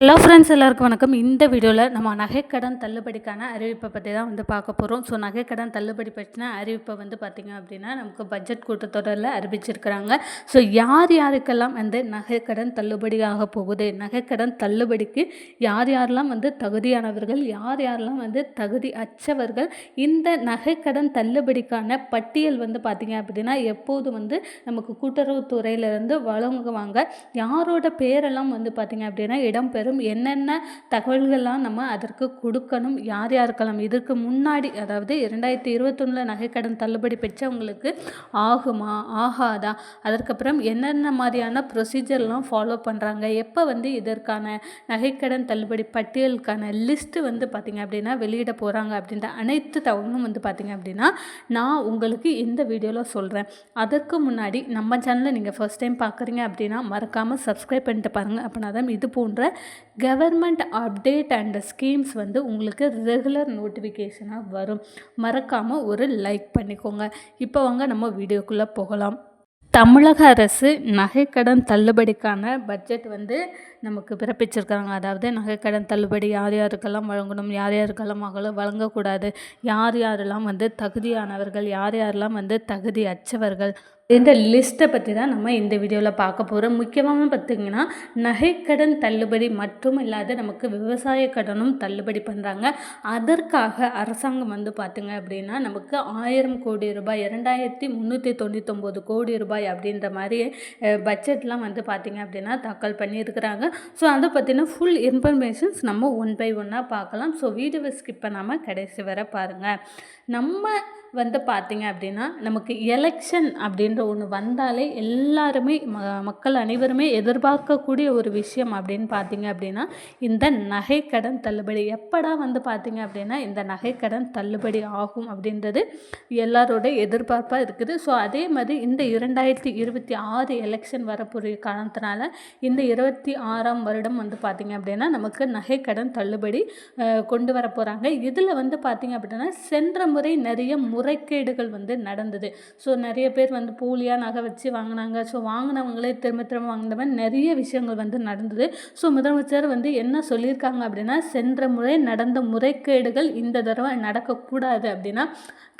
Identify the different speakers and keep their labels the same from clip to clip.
Speaker 1: Hello friends எல்லாருக்கும் வணக்கம். இந்த வீடியோவில் நம்ம நகைக்கடன் தள்ளுபடிக்கான அறிவிப்பை பற்றி தான் வந்து பார்க்க போகிறோம் ஸோ நகைக்கடன் தள்ளுபடி பற்றின அறிவிப்பை வந்து பார்த்திங்க அப்படின்னா நமக்கு பட்ஜெட் கூட்டத்தொடரில் அறிவிச்சிருக்கிறாங்க. ஸோ யார் யாருக்கெல்லாம் வந்து நகைக்கடன் தள்ளுபடி ஆக போகுது? நகைக்கடன் தள்ளுபடிக்கு யார் யாரெல்லாம் வந்து தகுதியானவர்கள்? யார் யாரெல்லாம் வந்து தகுதி அச்சவர்கள் இந்த நகைக்கடன் தள்ளுபடிக்கான பட்டியல் வந்து பார்த்திங்க அப்படின்னா எப்போது வந்து நமக்கு கூட்டுறவுத்துறையிலேருந்து வழங்குவாங்க? யாரோட பேரெல்லாம் வந்து பார்த்திங்க அப்படின்னா தரும். என்னென்ன தகவல்கள்லாம் நம்ம அதற்கு கொடுக்கணும் யார் யாருக்கெல்லாம் இதற்கு முன்னாடி அதாவது இரண்டாயிரத்தி இருபத்தொன்னில் நகைக்கடன் தள்ளுபடி பெற்றவங்களுக்கு ஆகுமா ஆகாதா? அதற்கப்புறம் என்னென்ன மாதிரியான ப்ரொசீஜர்லாம் ஃபாலோ பண்ணுறாங்க எப்போ வந்து இதற்கான நகைக்கடன் தள்ளுபடி பட்டியலுக்கான லிஸ்ட்டு வந்து பார்த்திங்க அப்படின்னா வெளியிட போகிறாங்க அப்படின்ற அனைத்து தகவலும் வந்து பார்த்திங்க அப்படின்னா நான் உங்களுக்கு இந்த வீடியோவில் சொல்கிறேன் அதற்கு முன்னாடி நம்ம சேனலை நீங்கள் ஃபஸ்ட் டைம் பார்க்குறீங்க அப்படின்னா மறக்காமல் சப்ஸ்கிரைப் பண்ணிட்டு பாருங்கள் அப்படின்னா தான் இது போன்ற கவர்மெண்ட் அப்டேட் அண்ட் ஸ்கீம்ஸ் வந்து உங்களுக்கு ரெகுலர் நோட்டிஃபிகேஷனாக வரும். மறக்காமல் ஒரு லைக் பண்ணிக்கோங்க. இப்போ வாங்க நம்ம வீடியோக்குள்ளே போகலாம். தமிழக அரசு நகைக்கடன் தள்ளுபடிக்கான பட்ஜெட் வந்து நமக்கு பிறப்பிச்சிருக்காங்க. அதாவது நகைக்கடன் தள்ளுபடி யார் யாருக்கெல்லாம் வழங்கணும் யார் யாருக்கெல்லாம் மகள வழங்கக்கூடாது யார் யாரெல்லாம் வந்து தகுதியானவர்கள் யார் யாரெல்லாம் வந்து தகுதி அச்சவர்கள் இந்த லிஸ்ட்டை பற்றி தான் நம்ம இந்த வீடியோவில் பார்க்க போகிறோம் முக்கியமாக பார்த்திங்கன்னா நகைக்கடன் தள்ளுபடி மட்டும் இல்லாத நமக்கு விவசாய கடனும் தள்ளுபடி பண்ணுறாங்க அதற்காக அரசாங்கம் வந்து பார்த்திங்க அப்படின்னா நமக்கு ஆயிரம் கோடி ரூபாய் இரண்டாயிரத்தி முந்நூற்றி தொண்ணூத்தொம்பது கோடி ரூபாய் அப்படின்ற மாதிரி பட்ஜெட்லாம் வந்து பார்த்திங்க அப்படின்னா தாக்கல் பண்ணியிருக்கிறாங்க. ஸோ அதை பற்றின ஃபுல் இன்ஃபர்மேஷன்ஸ் நம்ம ஒன் பை ஒன்னாக பார்க்கலாம். ஸோ வீடியோவை ஸ்கிப் பண்ணாமல் கடைசி வர பாருங்கள் நம்ம வந்து பார்த்திங்க அப்படின்னா நமக்கு எலெக்ஷன் அப்படின்ற ஒன்று வந்தாலே எல்லாருமே ம மக்கள் அனைவருமே எதிர்பார்க்கக்கூடிய ஒரு விஷயம் அப்படின்னு பார்த்திங்க அப்படின்னா இந்த நகைக்கடன் தள்ளுபடி. எப்படா வந்து பார்த்திங்க அப்படின்னா இந்த நகைக்கடன் தள்ளுபடி ஆகும் அப்படின்றது எல்லாரோட எதிர்பார்ப்பாக இருக்குது. ஸோ அதே மாதிரி இந்த இரண்டாயிரத்தி இருபத்தி ஆறு எலெக்ஷன் வரப்போகிற காரணத்தினால இந்த இருபத்தி ஆறாம் வருடம் வந்து பார்த்திங்க அப்படின்னா நமக்கு நகைக்கடன் தள்ளுபடி கொண்டு வர போகிறாங்க இதில் வந்து பார்த்திங்க அப்படின்னா சென்ற முறை நிறைய முறை முறைகேடுகள் வந்து நடந்தது. ஸோ நிறைய பேர் வந்து போலியாக நகை வச்சு வாங்கினாங்க. ஸோ வாங்கினவங்களே திரும்ப திரும்ப வாங்கின மாதிரி நிறைய விஷயங்கள் வந்து நடந்தது. ஸோ முதலமைச்சர் வந்து என்ன சொல்லியிருக்காங்க அப்படின்னா சென்ற முறை நடந்த முறைகேடுகள் இந்த தடவை நடக்கக்கூடாது அப்படின்னா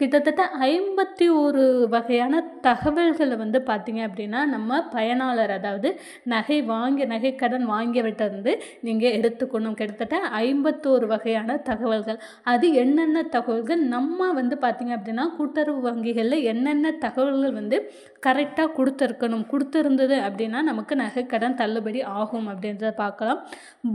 Speaker 1: கிட்டத்தட்ட ஐம்பத்தி ஒரு வகையான தகவல்களை வந்து பார்த்திங்க அப்படின்னா நம்ம பயனாளர் அதாவது நகை வாங்கி நகை கடன் வாங்கியவர்கிட்ட இருந்து நீங்கள் எடுத்துக்கணும். கிட்டத்தட்ட ஐம்பத்தோரு வகையான தகவல்கள். அது என்னென்ன தகவல்கள்? நம்ம வந்து பார்த்திங்க அப்படின்னா கூட்டுறவு வங்கிகளில் என்னென்ன தகவல்கள் வந்து கரெக்டாக கொடுத்துருக்கணும் கொடுத்துருந்தது அப்படின்னா நமக்கு நகை கடன் தள்ளுபடி ஆகும் அப்படின்றத பார்க்கலாம்.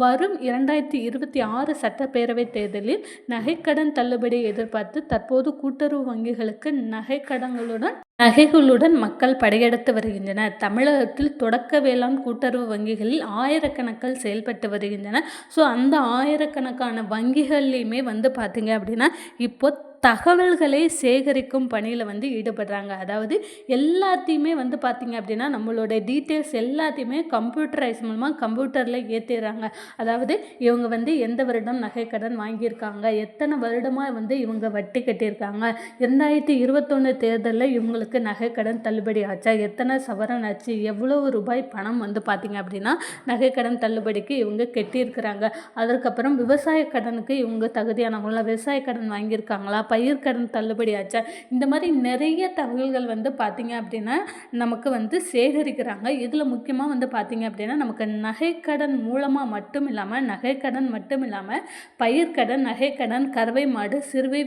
Speaker 1: வரும் இரண்டாயிரத்தி இருபத்தி ஆறு சட்டப்பேரவை தேர்தலில் நகைக்கடன் தள்ளுபடியை எதிர்பார்த்து தற்போது கூட்டுறவு வங்கிகளுக்கு நகைக்கடங்களுடன் நகைகளுடன் மக்கள் படையெடுத்து வருகின்றனர். தமிழகத்தில் தொடக்க வேளாண் கூட்டுறவு வங்கிகளில் ஆயிரக்கணக்கில் செயல்பட்டு வருகின்றன ஸோ அந்த ஆயிரக்கணக்கான வங்கிகள்லையுமே வந்து பார்த்திங்க அப்படின்னா இப்போ தகவல்களை சேகரிக்கும் பணியில் வந்து ஈடுபடுறாங்க. அதாவது எல்லாத்தையுமே வந்து பார்த்திங்க அப்படின்னா நம்மளோட டீட்டெயில்ஸ் எல்லாத்தையுமே கம்ப்யூட்டரைஸ் மூலமாக கம்ப்யூட்டரில் ஏற்றிடுறாங்க அதாவது இவங்க வந்து எந்த வருடம் நகைக்கடன் வாங்கியிருக்காங்க எத்தனை வருடமாக வந்து இவங்க வட்டி கட்டியிருக்காங்க ரெண்டாயிரத்தி இருபத்தொன்று தேர்தலில் இவங்களுக்கு நகைக்கடன் தள்ளுபடி ஆச்சா எத்தனை சவரன் ஆச்சு எவ்வளோ ரூபாய் பணம் வந்து பார்த்திங்க அப்படின்னா நகைக்கடன் தள்ளுபடிக்கு இவங்க கட்டியிருக்கிறாங்க. அதற்கப்புறம் விவசாய கடனுக்கு இவங்க தகுதியானவங்களா விவசாய கடன் வாங்கியிருக்காங்களா? பயிர்க்கடன் தள்ளுபடி ஆச்சா? இந்த மாதிரி நிறைய தகவல்கள் வந்து பார்த்திங்க அப்படின்னா நமக்கு வந்து சேகரிக்கிறாங்க. இதில் முக்கியமாக வந்து பார்த்திங்க அப்படின்னா நமக்கு நகைக்கடன் மூலமாக மட்டும் இல்லாமல் நகைக்கடன் மட்டும் இல்லாமல் பயிர்க்கடன் நகைக்கடன் கறவை மாடு சிறுவை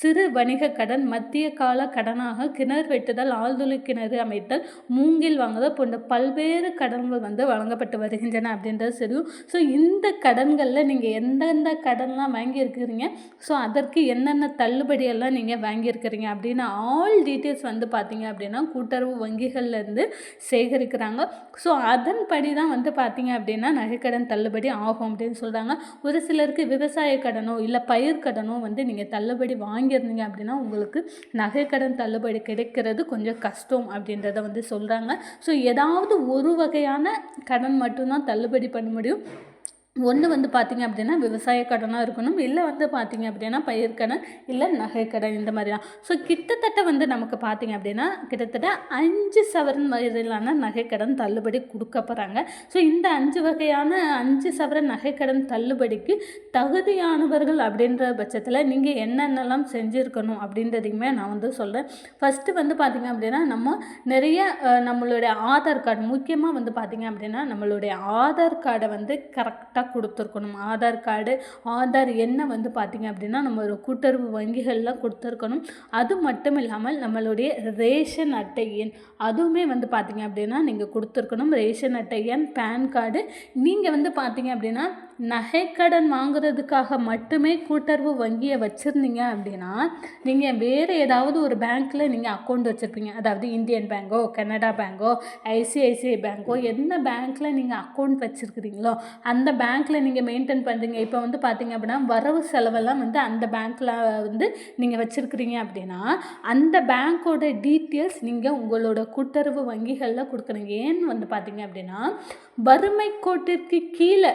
Speaker 1: சிறு வணிக கடன் மத்திய கால கடனாக கிணறு வெட்டுதல் ஆழ்துளை கிணறு அமைத்தல் மூங்கில் வாங்குதல் போன்ற பல்வேறு கடன்கள் வந்து வழங்கப்பட்டு வருகின்றன அப்படின்றது தெரியும். ஸோ இந்த கடன்களில் நீங்கள் எந்தெந்த கடன்லாம் வாங்கியிருக்கிறீங்க? ஸோ அதற்கு என்னென்ன தள்ளுபடியெல்லாம் நீங்கள் வாங்கியிருக்கிறீங்க. அப்படின்னு ஆல் டீட்டெயில்ஸ் வந்து பார்த்தீங்க அப்படின்னா கூட்டுறவு வங்கிகள்லேருந்து சேகரிக்கிறாங்க. ஸோ அதன்படி தான் வந்து பார்த்தீங்க அப்படின்னா நகைக்கடன் தள்ளுபடி ஆகும் அப்படின்னு சொல்கிறாங்க ஒரு சிலருக்கு விவசாய கடனோ இல்லை பயிர் கடனோ வந்து நீங்கள் தள்ளுபடி வாங்கியிருந்தீங்க அப்படின்னா உங்களுக்கு நகைக்கடன் தள்ளுபடி கிடைக்கிறது கொஞ்சம் கஷ்டம் அப்படின்றத வந்து சொல்கிறாங்க ஸோ ஏதாவது ஒரு வகையான கடன் மட்டும்தான் தள்ளுபடி பண்ண முடியும். ஒன்று வந்து பார்த்திங்க அப்படின்னா விவசாய கடனாக இருக்கணும். இல்லை வந்து பார்த்திங்க அப்படின்னா பயிர்க்கடன் இல்லை நகைக்கடன் இந்த மாதிரிலாம் ஸோ கிட்டத்தட்ட வந்து நமக்கு பார்த்திங்க அப்படின்னா கிட்டத்தட்ட அஞ்சு சவரன் வரையிலான நகைக்கடன் தள்ளுபடி கொடுக்க போகிறாங்க ஸோ இந்த அஞ்சு வகையான அஞ்சு சவரன் நகைக்கடன் தள்ளுபடிக்கு தகுதியானவர்கள் அப்படின்ற பட்சத்தில் நீங்கள் என்னென்னலாம் செஞ்சுருக்கணும் அப்படின்றதையுமே நான் வந்து சொல்கிறேன் ஃபஸ்ட்டு வந்து பார்த்திங்க அப்படின்னா நம்ம நிறைய நம்மளுடைய ஆதார் கார்டு முக்கியமாக வந்து பார்த்திங்க அப்படின்னா நம்மளுடைய ஆதார் கார்டை வந்து கரெக்டாக கொடுத்துருக்கணும். ஆதார் கார்டு ஆதார் எண்ணை வந்து பார்த்திங்க அப்படின்னா நம்ம ஒரு கூட்டுறவு வங்கிகளில் கொடுத்துருக்கணும். அது மட்டும் இல்லாமல் நம்மளுடைய ரேஷன் அட்டை எண் அதுவுமே வந்து பார்த்திங்க அப்படின்னா நீங்கள் கொடுத்துருக்கணும். ரேஷன் அட்டை எண் பேன் கார்டு. நீங்கள் வந்து பார்த்திங்க அப்படின்னா நகைக்கடன் வாங்குறதுக்காக மட்டுமே கூட்டுறவு வங்கியை வச்சுருந்தீங்க அப்படின்னா நீங்கள் வேறு ஏதாவது ஒரு பேங்க்கில் நீங்கள் அக்கௌண்ட் வச்சுருப்பீங்க. அதாவது இந்தியன் பேங்கோ கனடா பேங்கோ ஐசிஐசிஐ பேங்கோ என்ன பேங்க்கில் நீங்கள் அக்கௌண்ட் வச்சுருக்கிறீங்களோ அந்த பேங்க்கில் நீங்கள் மெயின்டைன் பண்ணுறீங்க இப்போ வந்து பார்த்தீங்க அப்படின்னா வரவு செலவெல்லாம் வந்து அந்த பேங்க்கில் வந்து நீங்கள் வச்சுருக்கிறீங்க அப்படின்னா அந்த பேங்க்கோட டீட்டெயில்ஸ் நீங்கள் உங்களோட கூட்டுறவு வங்கிகளில் கொடுக்குறீங்க ஏன்னு வந்து பார்த்தீங்க அப்படின்னா வறுமை கோட்டிற்கு கீழே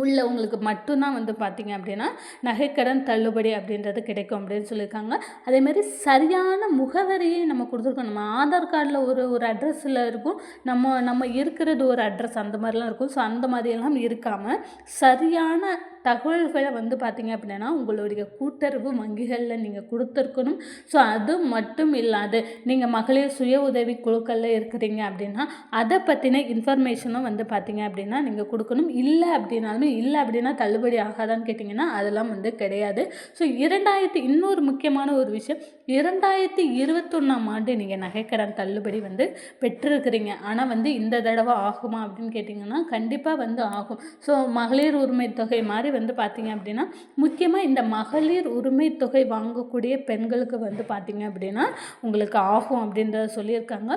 Speaker 1: உள்ளவங்களுக்கு மட்டும்தான் வந்து பார்த்திங்க அப்படின்னா நகைக்கடன் தள்ளுபடி அப்படின்றது கிடைக்கும் அப்படின்னு சொல்லியிருக்காங்க. அதேமாதிரி சரியான முகவரியை நம்ம கொடுத்துருக்கோம். நம்ம ஆதார் கார்டில் ஒரு ஒரு அட்ரஸில் இருக்கும். நம்ம நம்ம இருக்கிறது ஒரு அட்ரஸ் அந்த மாதிரிலாம் இருக்கும். ஸோ அந்த மாதிரியெல்லாம் இருக்காமல் சரியான தகவல்களை வந்து பார்த்திங்க அப்படின்னா உங்களுடைய கூட்டுறவு வங்கிகளில் நீங்கள் கொடுத்துருக்கணும். ஸோ அது மட்டும் இல்லாது நீங்கள் மகளிர் சுய உதவி குழுக்களில் இருக்கிறீங்க அப்படின்னா அதை பற்றின இன்ஃபர்மேஷனும் வந்து பார்த்திங்க அப்படின்னா நீங்கள் கொடுக்கணும். இல்லை அப்படின்னாலுமே இல்லை அப்படின்னா தள்ளுபடி ஆகாதான்னு கேட்டிங்கன்னா அதெல்லாம் வந்து கிடையாது. ஸோ இரண்டாயிரத்தி இன்னொரு முக்கியமான ஒரு விஷயம் இரண்டாயிரத்தி இருபத்தொன்னாம் ஆண்டு நீங்கள் நகைக்கடன் தள்ளுபடி வந்து பெற்றிருக்கிறீங்க. ஆனால் வந்து இந்த தடவை ஆகுமா அப்படின்னு கேட்டிங்கன்னா கண்டிப்பாக வந்து ஆகும். ஸோ மகளிர் உரிமை தொகை மாதிரி வந்து பார்த்திங்க அப்படின்னா முக்கியமாக இந்த மகளிர் உரிமை தொகை வாங்கக்கூடிய பெண்களுக்கு வந்து பார்த்திங்க அப்படின்னா உங்களுக்கு ஆகும் அப்படின்றத சொல்லியிருக்காங்க.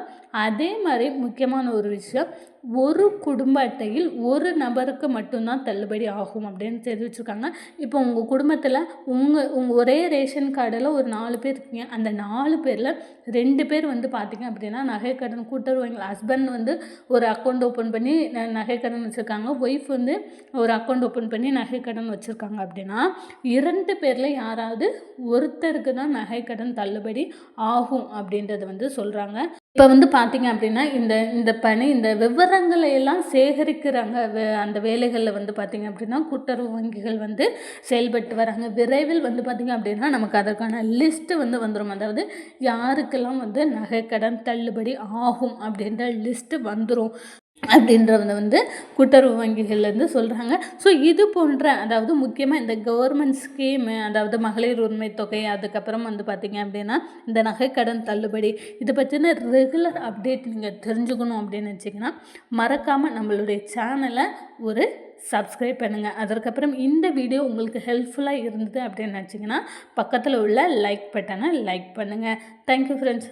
Speaker 1: அதே மாதிரி முக்கியமான ஒரு விஷயம் ஒரு குடும்ப அட்டையில் ஒரு நபருக்கு மட்டும்தான் தள்ளுபடி ஆகும் அப்படின்னு தெரிவிச்சிருக்காங்க. இப்போ உங்கள் குடும்பத்தில் உங்கள் உங்கள் ஒரே ரேஷன் கார்டில் ஒரு நாலு பேர் இருக்கீங்க. அந்த நாலு பேரில் ரெண்டு பேர் வந்து பார்த்திங்க அப்படின்னா நகைக்கடன் கூட்டுறவங்க ஹஸ்பண்ட் வந்து ஒரு அக்கௌண்ட் ஓப்பன் பண்ணி நகைக்கடன் வச்சுருக்காங்க. ஒய்ஃப் வந்து ஒரு அக்கௌண்ட் ஓப்பன் பண்ணி நகைக்கடன் வச்சுருக்காங்க அப்படின்னா இரண்டு பேரில் யாராவது ஒருத்தருக்கு தான் நகைக்கடன் தள்ளுபடி ஆகும் அப்படின்றத வந்து சொல்கிறாங்க இப்போ வந்து பார்த்திங்க அப்படின்னா இந்த இந்த பணி இந்த விவரங்களை எல்லாம் சேகரிக்கிறாங்க அந்த வேலைகளில் வந்து பார்த்திங்க அப்படின்னா கூட்டுறவு வங்கிகள் வந்து செயல்பட்டு வராங்க. விரைவில் வந்து பார்த்திங்க அப்படின்னா நமக்கு அதற்கான லிஸ்ட்டு வந்து வந்துடும் அதாவது யாருக்கெல்லாம் வந்து நகைக்கடன் தள்ளுபடி ஆகும் அப்படின்ற லிஸ்ட்டு வந்துடும் அப்படின்றத வந்து கூட்டுறவு வங்கிகள்லேருந்து சொல்கிறாங்க ஸோ இது போன்ற அதாவது முக்கியமாக இந்த கவர்மெண்ட் ஸ்கீமு அதாவது மகளிர் உரிமை தொகை அதுக்கப்புறம் வந்து பார்த்திங்க அப்படின்னா இந்த நகைக்கடன் தள்ளுபடி இதை பற்றின ரெகுலர் அப்டேட் நீங்கள் தெரிஞ்சுக்கணும் அப்படின்னு வச்சிங்கன்னா மறக்காமல் நம்மளுடைய சேனலை ஒரு சப்ஸ்கிரைப் பண்ணுங்கள் அதற்கப்புறம் இந்த வீடியோ உங்களுக்கு ஹெல்ப்ஃபுல்லாக இருந்தது அப்படின்னு நினச்சிங்கன்னா பக்கத்தில் உள்ள லைக் பட்டனை லைக் பண்ணுங்கள் தேங்க்யூ ஃப்ரெண்ட்ஸ்